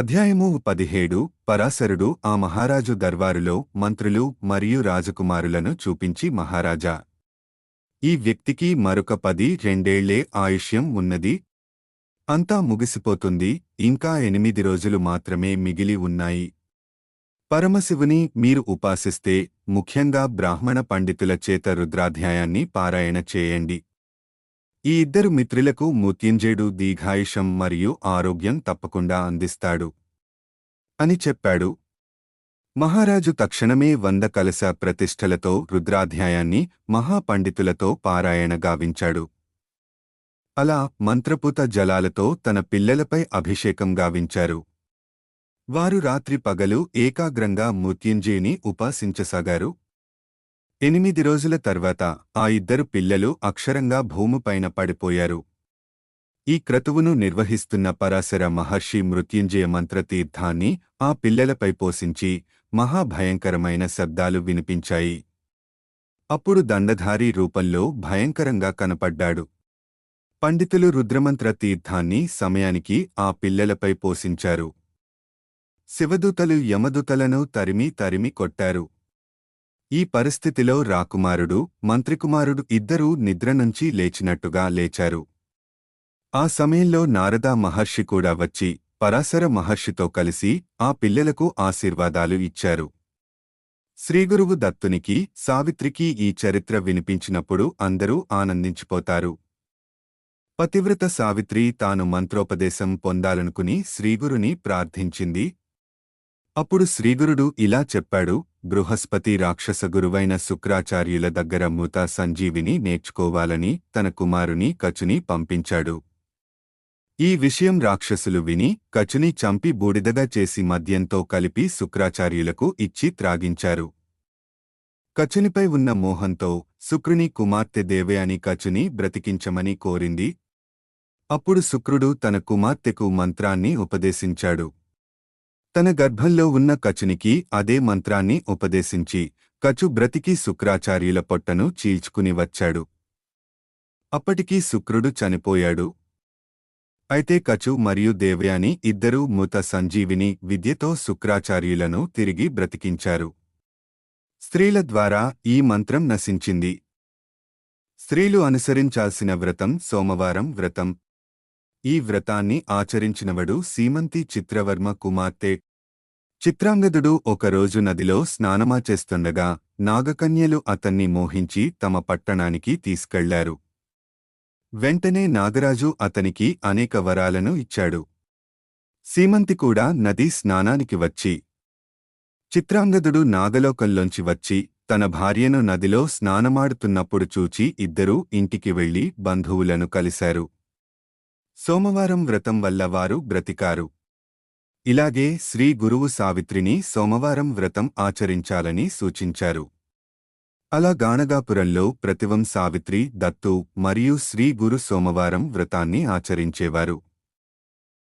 అధ్యాయము పదిహేడు పరాశరుడు ఆ మహారాజు దర్బారులో మంత్రులు మరియు రాజకుమారులను చూపించి మహారాజా! ఈ వ్యక్తికి మరొక పది రెండేళ్ళే ఆయుష్యం ఉన్నది. అంతా ముగిసిపోతుంది. ఇంకా ఎనిమిది రోజులు మాత్రమే మిగిలి ఉన్నాయి. పరమశివుని మీరు ఉపాసిస్తే ముఖ్యంగా బ్రాహ్మణ పండితుల చేత రుద్రాధ్యాయాన్ని పారాయణ చేయండి. ఈ ఇద్దరు మిత్రులకు ముత్యంజేడు దీఘాయుషం మరియు ఆరోగ్యం తప్పకుండా అందిస్తాడు. అని చెప్పాడు. మహారాజు తక్షణమే వంద కలశ ప్రతిష్టలతో రుద్రాధ్యాయాన్ని మహాపండితులతో పారాయణ గావించాడు. అలా మంత్రపుత జలాలతో తన పిల్లలపై అభిషేకం గావించారు. వారు రాత్రి పగలు ఏకాగ్రంగా మృత్యుంజయుని ఉపాసించసాగారు. ఎనిమిది రోజుల తర్వాత ఆ ఇద్దరు పిల్లలు అక్షరంగా భూమిపైన పడిపోయారు. ఈ క్రతువును నిర్వహిస్తున్న పరాశర మహర్షి మృత్యుంజయ మంత్రతీర్థాన్ని ఆ పిల్లలపై పోసించి మహాభయంకరమైన శబ్దాలు వినిపించాయి. అప్పుడు దండధారి రూపంలో భయంకరంగా కనపడ్డాడు. పండితులు రుద్రమంత్ర తీర్థాన్ని సమయానికి ఆ పిల్లలపై పోషించారు. శివదూతలు యమదూతలను తరిమి తరిమి కొట్టారు. ఈ పరిస్థితిలో రాకుమారుడు మంత్రికుమారుడు ఇద్దరూ నిద్ర నుంచి లేచినట్టుగా లేచారు. ఆ సమయంలో నారద మహర్షి కూడా వచ్చి పరాశర మహర్షితో కలిసి ఆ పిల్లలకు ఆశీర్వాదాలు ఇచ్చారు. శ్రీగురువు దత్తునికి సావిత్రికి ఈ చరిత్ర వినిపించినప్పుడు అందరూ ఆనందించిపోతారు. పతివ్రత సావిత్రి తాను మంత్రోపదేశం పొందాలనుకుని శ్రీగురుని ప్రార్థించింది అప్పుడు శ్రీగురుడు ఇలా చెప్పాడు బృహస్పతి రాక్షస గురువైన శుక్రాచార్యుల దగ్గర మూత సంజీవిని నేర్చుకోవాలని తన కుమారుని కచుని పంపించాడు. ఈ విషయం రాక్షసులు విని కచుని చంపి బూడిదగా చేసి మద్యంతో కలిపి శుక్రాచార్యులకు ఇచ్చి త్రాగించారు. కచునిపై ఉన్న మోహంతో శుక్రుని కుమార్తె దేవయాని కచుని బ్రతికించమని కోరింది. అప్పుడు శుక్రుడు తన కుమార్తెకు మంత్రాన్ని ఉపదేశించాడు. తన గర్భంలో ఉన్న కచునికి అదే మంత్రాన్ని ఉపదేశించి కచు బ్రతికి శుక్రాచార్యుల పొట్టను చీల్చుకుని వచ్చాడు. అప్పటికీ శుక్రుడు చనిపోయాడు. అయితే కచు మరియు దేవయాని ఇద్దరూ మృత సంజీవిని విద్యతో శుక్రాచార్యులను తిరిగి బ్రతికించారు. స్త్రీల ద్వారా ఈ మంత్రం నశించింది. స్త్రీలు అనుసరించాల్సిన వ్రతం సోమవారం వ్రతం. ఈ వ్రతాన్ని ఆచరించినవడు సీమంతి చిత్రవర్మ కుమార్తె. చిత్రాంగదుడు ఒకరోజు నదిలో స్నానమాచేస్తుండగా నాగకన్యలు అతన్ని మోహించి తమ పట్టణానికి తీసుకెళ్ళారు. వెంటనే నాగరాజు అతనికి అనేక వరాలను ఇచ్చాడు. సీమంతి కూడా నది స్నానానికి వచ్చి చిత్రాంగదుడు నాగలోకంలోంచి వచ్చి తన భార్యను నదిలో స్నానమాడుతున్నప్పుడు చూచి ఇద్దరూ ఇంటికి వెళ్ళి బంధువులను కలిశారు. సోమవారం వ్రతం వల్ల వారు బ్రతికారు. ఇలాగే శ్రీ గురువు సావిత్రిని సోమవారం వ్రతం ఆచరించాలని సూచించారు. అలా గాణగాపురంలో ప్రతివం సావిత్రి దత్తు మరియు శ్రీ గురు సోమవారం వ్రతాన్ని ఆచరించేవారు.